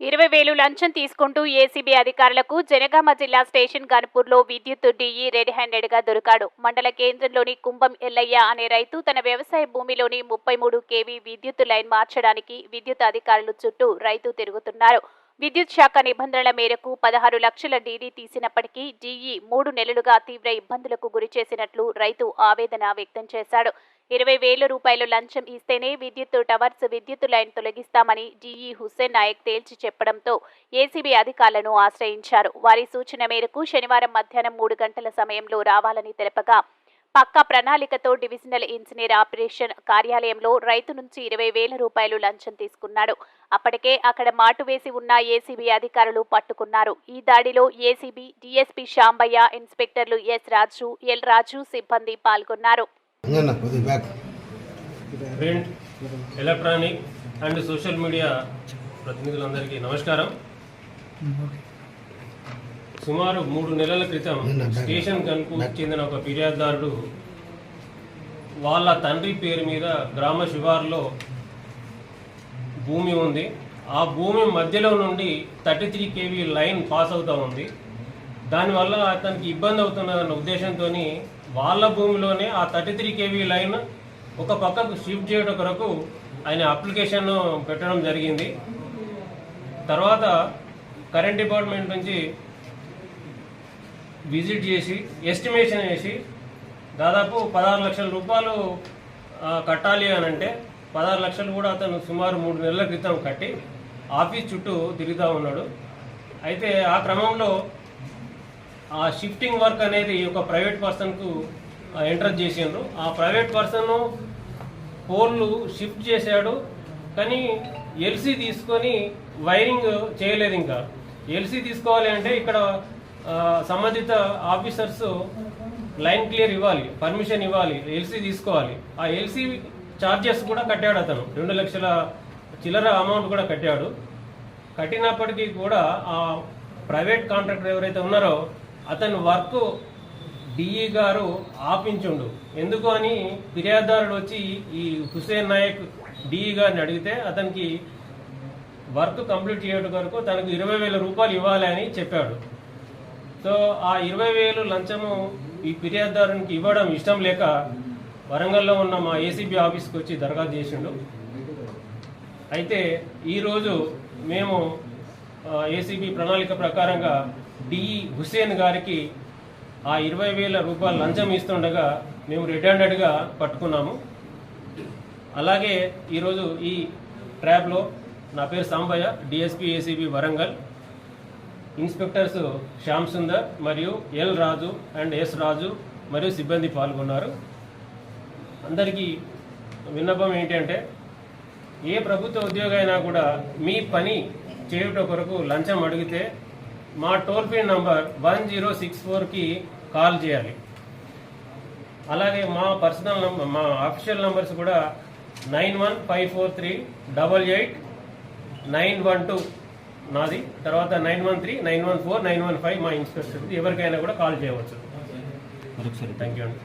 ఇరవై వేలు లంచం తీసుకుంటూ ఏసీబీ అధికారులకు జనగామ జిల్లా స్టేషన్ గన్పూర్లో విద్యుత్ డీఈ రెడ్ హ్యాండెడ్గా దొరికాడు. మండల కేంద్రంలోని కుంభం ఎల్లయ్య అనే రైతు తన వ్యవసాయ భూమిలోని ముప్పై మూడు కేవీ విద్యుత్ లైన్ మార్చడానికి విద్యుత్ అధికారులు చుట్టూ రైతు తిరుగుతున్నారు. విద్యుత్ శాఖ నిబంధనల మేరకు పదహారు లక్షల డీడీ తీసినప్పటికీ డిఈ మూడు నెలలుగా తీవ్ర ఇబ్బందులకు గురి చేసినట్లు రైతు ఆవేదన వ్యక్తం చేశాడు. ఇరవై వేల రూపాయలు లంచం ఇస్తేనే విద్యుత్ టవర్స్ విద్యుత్ లైన్ తొలగిస్తామని జీఈ హుస్సేన్ నాయక్ తేల్చి చెప్పడంతో ఏసీబీ అధికారులను ఆశ్రయించారు. వారి సూచన మేరకు శనివారం మధ్యాహ్నం మూడు గంటల సమయంలో రావాలని తెలపగా పక్కా ప్రణాళికతో డివిజనల్ ఇంజనీర్ ఆపరేషన్ కార్యాలయంలో రైతు నుంచి ఇరవై వేల రూపాయలు లంచం తీసుకున్నాడు. అప్పటికే అక్కడ మాటు వేసి ఉన్న ఏసీబీ అధికారులు పట్టుకున్నారు. ఈ దాడిలో ఏసీబీ డీఎస్పీ శాంబయ్య ఇన్స్పెక్టర్లు ఎస్ రాజు ఎల్ రాజు సిబ్బంది పాల్గొన్నారు. Print electronic and social media ప్రతినిధులందరికీ నమస్కారం. సుమారు మూడు నెలల క్రితం స్టేషన్ కనుకు చెందిన ఒక ఫిర్యాదుదారుడు వాళ్ళ తండ్రి పేరు మీద గ్రామ శివారులో భూమి ఉంది. ఆ భూమి మధ్యలో నుండి thirty three KV line pass అవుతూ ఉంది. దానివల్ల అతనికి ఇబ్బంది అవుతున్నదన్న ఉద్దేశంతో వాళ్ళ భూమిలోనే ఆ థర్టీ త్రీ కేవీ లైన్ ఒక పక్కకు షిఫ్ట్ చేయడం కొరకు ఆయన అప్లికేషన్ పెట్టడం జరిగింది. తర్వాత కరెంట్ డిపార్ట్మెంట్ నుంచి విజిట్ చేసి ఎస్టిమేషన్ వేసి దాదాపు పదహారు లక్షల రూపాయలు కట్టాలి అని అంటే పదహారు లక్షలు కూడా అతను సుమారు మూడు నెలల క్రితం కట్టి ఆఫీస్ చుట్టూ తిరుగుతూ ఉన్నాడు. అయితే ఆ క్రమంలో ఆ షిఫ్టింగ్ వర్క్ అనేది ఒక ప్రైవేట్ పర్సన్కు ఎంటర్ చేసిండ్రు. ఆ ప్రైవేట్ పర్సన్ పోల్లు షిఫ్ట్ చేశాడు. కానీ ఎల్సీ తీసుకొని వైరింగ్ చేయలేదు ఇంకా. ఎల్సీ తీసుకోవాలి అంటే ఇక్కడ సంబంధిత ఆఫీసర్స్ లైన్ క్లియర్ ఇవ్వాలి పర్మిషన్ ఇవ్వాలి ఎల్సీ తీసుకోవాలి. ఆ ఎల్సీ ఛార్జెస్ కూడా కట్టాడు అతను. రెండు లక్షల చిల్లర అమౌంట్ కూడా కట్టాడు. కట్టినప్పటికీ కూడా ఆ ప్రైవేట్ కాంట్రాక్టర్ ఎవరైతే ఉన్నారో అతను వర్క్ డిఈ గారు ఆపించుండు. ఎందుకు అని ఫిర్యాదుదారుడు వచ్చి ఈ హుసేన్ నాయక్ డిఈ గారిని అడిగితే అతనికి వర్క్ కంప్లీట్ చేయడం వరకు తనకు ఇరవై వేల రూపాయలు ఇవ్వాలి అని చెప్పాడు. సో ఆ ఇరవై వేలు లంచము ఈ ఫిర్యాదుదారునికి ఇవ్వడం ఇష్టం లేక వరంగల్లో ఉన్న మా ఏసీబీ ఆఫీస్కి వచ్చి దరఖాస్తు చేసిండు. అయితే ఈరోజు మేము ఏసీబీ ప్రణాళిక ప్రకారంగా డిఈ హుసేన్ గారికి ఆ ఇరవై వేల రూపాయలు లంచం ఇస్తుండగా మేము రిటర్నెడ్గా పట్టుకున్నాము. అలాగే ఈరోజు ఈ ట్రాప్లో నా పేరు Sambaiah DSP ACB Warangal. Inspectors Shyam Sundar మరియు L Raju and S Raju మరియు సిబ్బంది పాల్గొన్నారు. అందరికీ విన్నపం ఏంటంటే ఏ ప్రభుత్వ ఉద్యోగం అయినా కూడా మీ పని చేయుట కొరకు లంచం అడిగితే మా toll free number one zero six ఫోర్కి కాల్ చేయాలి. అలాగే మా పర్సనల్ నంబర్ మా అఫీషియల్ నంబర్స్ కూడా nine one five four three double eight nine one two నాది. తర్వాత nine one three nine one four nine one five మా ఇన్స్పెక్టర్ ఎవరికైనా కూడా కాల్ చేయవచ్చు. థ్యాంక్ యూ అండి.